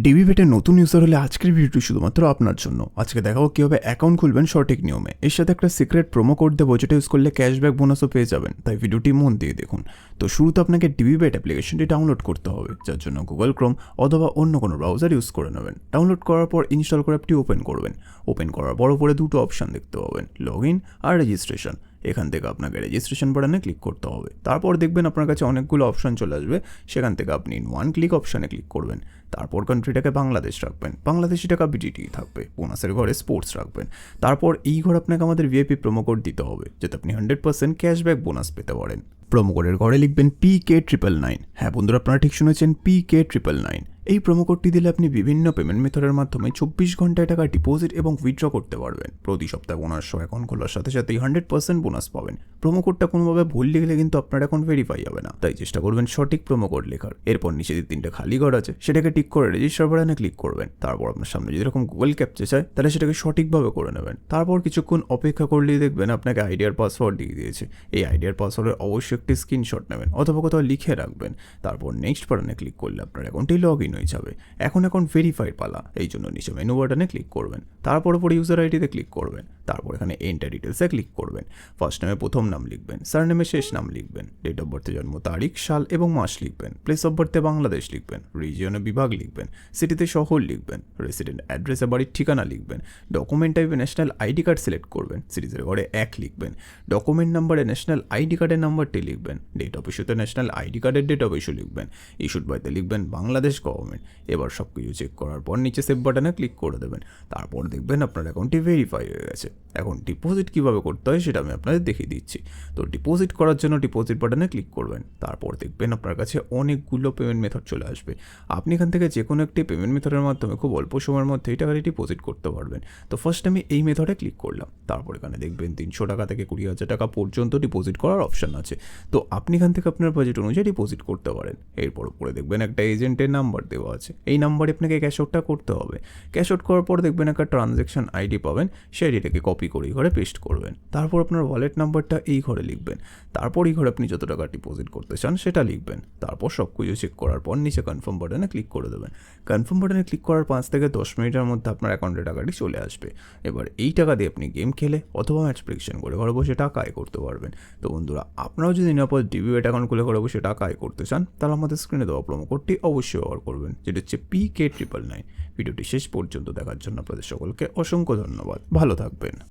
DB বেটের নতুন user হলে আজকের ভিডিওটি শুধুমাত্র আপনার জন্য। আজকে দেখাবো কীভাবে অ্যাকাউন্ট খুলবেন সঠিক নিয়মে। এর সাথে একটা সিক্রেট প্রোমো কোড দেবো, যেটা ইউজ করলে ক্যাশব্যাক বোনাসও পেয়ে যাবেন। তাই ভিডিওটি মন দিয়ে দেখুন। তো শুরুতে আপনাকে ডিবি বেট অ্যাপ্লিকেশনটি ডাউনলোড করতে হবে, যার জন্য গুগল ক্রোম অথবা অন্য কোনো ব্রাউজার ইউজ করে নেবেন। ডাউনলোড করার পর ইনস্টল করে অ্যাপটি ওপেন করবেন। ওপেন করার পর উপরে দুটো অপশান দেখতে পাবেন লগ ইন আর রেজিস্ট্রেশন এখান থেকে আপনাকে রেজিস্ট্রেশন বাটনে ক্লিক করতে হবে। তারপর দেখবেন আপনার কাছে অনেকগুলো অপশন চলে আসবে। সেখান থেকে আপনি ওয়ান ক্লিক অপশানে ক্লিক করবেন। তারপর কান্ট্রিটাকে বাংলাদেশ রাখবেন। বাংলাদেশি টাকা বিটিটি থাকবে। বোনাসের ঘরে স্পোর্টস রাখবেন। তারপর এই ঘর আপনাকে আমাদের ভিআইপি প্রোমো কোড দিতে হবে, যাতে আপনি হান্ড্রেড পার্সেন্ট ক্যাশব্যাক বোনাস পেতে পারেন। প্রোমো কোডের ঘরে লিখবেন পি কে ট্রিপল নাইন হ্যাঁ বন্ধুরা, আপনারা ঠিক শুনেছেন পি কে ট্রিপল নাইন এই প্রোমো কোডটি দিলে আপনি বিভিন্ন পেমেন্ট মেথডের মাধ্যমে চব্বিশ ঘন্টায় টাকা ডিপোজিট এবং উইথড্র করতে পারবেন। প্রতি সপ্তাহে বোনাস শো অ্যাকাউন্ট খোলার সাথে সাথেই হান্ড্রেড পার্সেন্ট বোনাস পাবেন। প্রোমো কোডটা কোনোভাবে ভুল লিখলে কিন্তু আপনার অ্যাকাউন্ট ভেরিফাই হবে না। তাই চেষ্টা করবেন সঠিক প্রোমো কোড লেখার। এরপর নিচে যে তিনটে খালি ঘর আছে, সেটাকে টিক করে রেজিস্টার বাটনে ক্লিক করবেন। তারপর আপনার সামনে যদি এরকম গুগল ক্যাপচে চায়, তাহলে সেটাকে সঠিকভাবে করে নেবেন। তারপর কিছুক্ষণ অপেক্ষা করলেই দেখবেন আপনাকে আইডিয়ার পাসওয়ার্ড দিয়ে দিয়েছে। এই আইডিয়ার পাসওয়ার্ডের অবশ্যই একটি স্ক্রিনশট নেবেন অথবা কোথাও লিখে রাখবেন। তারপর নেক্সট বাটনে ক্লিক করলে আপনার অ্যাকাউন্টটি লগ ইন হয়ে যাবে। এখন এখন ভেরিফাইড পালা এই জন্য নিচে মেনু বাটনে ক্লিক করবেন। তারপর পরে ইউজার আইডিতে ক্লিক করবেন। তারপর এখানে এন্টার ডিটেলসে ক্লিক করবেন। ফার্স্ট নেমে প্রথম নাম লিখবেন সার নেমে শেষ নাম লিখবেন ডেট অফ বার্থে জন্ম তারিখ, সাল এবং মাস লিখবেন প্লেস অফ বার্থে বাংলাদেশ লিখবেন রিজিয়নে বিভাগ লিখবেন সিটিতে শহর লিখবেন রেসিডেন্ট অ্যাড্রেসে বাড়ির ঠিকানা লিখবেন ডকুমেন্ট টাইপে ন্যাশনাল আইডি কার্ড সিলেক্ট করবেন সিরিজের ঘরে এক লিখবেন ডকুমেন্ট নাম্বারে ন্যাশনাল আইডি কার্ডের নাম্বারটি লিখবেন ডেট অফ ইস্যুতে ন্যাশনাল আইডি কার্ডের ডেট অফ ইস্যু লিখবেন ইস্যুড বাইতে লিখবেন বাংলাদেশ গভর্নমেন্ট এবার সব কিছু চেক করার পর নিচে সেভ বাটনে ক্লিক করে দেবেন, তারপর দেখবেন আপনার অ্যাকাউন্টটি ভেরিফাই হয়ে গেছে। এখন ডিপোজিট কীভাবে করতে হয় সেটা আমি আপনাদের দেখিয়ে দিচ্ছি। তো ডিপোজিট করার জন্য ডিপোজিট বাটনে ক্লিক করবেন। তারপর দেখবেন আপনার কাছে অনেকগুলো পেমেন্ট মেথড চলে আসবে। আপনি এখান থেকে যে কোনো একটি পেমেন্ট মেথডের মাধ্যমে খুব অল্প সময়ের মধ্যেই টাকাটি ডিপোজিট করতে পারবেন। তো ফার্স্ট আমি এই মেথডে ক্লিক করলাম। তারপর এখানে দেখবেন তিনশো টাকা থেকে কুড়ি হাজার টাকা পর্যন্ত ডিপোজিট করার অপশান আছে। তো আপনি এখান থেকে আপনার বাজেট অনুযায়ী ডিপোজিট করতে পারেন। এরপর উপরে দেখবেন একটা এজেন্টের নাম্বার দেওয়া আছে। এই নাম্বারে আপনাকে ক্যাশ আউটটা করতে হবে। ক্যাশ আউট করার পর দেখবেন একটা ট্রানজ্যাকশন আইডি পাবেন। সেই আইডিটাকে কপি করে এই ঘরে পেস্ট করবেন। তারপর আপনার ওয়ালেট নাম্বারটা এই ঘরে লিখবেন। তারপর এই ঘরে আপনি যত টাকা ডিপোজিট করতে চান সেটা লিখবেন। তারপর সব কিছু চেক করার পর নিচে কনফার্ম বাটনে ক্লিক করে দেবেন। কনফার্ম বাটনে ক্লিক করার পাঁচ থেকে দশ মিনিটের মধ্যে আপনার অ্যাকাউন্টে টাকাটি চলে আসবে। এবার এই টাকা দিয়ে আপনি গেম খেলে অথবা ম্যাচ প্রেডিকশন করে ঘরে বসে টাকা আয় করতে পারবেন। তো বন্ধুরা, আপনারাও যদি নিরাপদ ডিবিএট অ্যাকাউন্ট খুলে ঘরে বসে টাকা আয় করতে চান, তাহলে আমাদের স্ক্রিনে দেওয়া প্রোমো কোডটি অবশ্যই ব্যবহার করবেন, যেটা হচ্ছে পি কে ট্রিপল নাইন ভিডিওটি শেষ পর্যন্ত দেখার জন্য আপনাদের সকলকে অসংখ্য ধন্যবাদ। ভালো থাকবেন।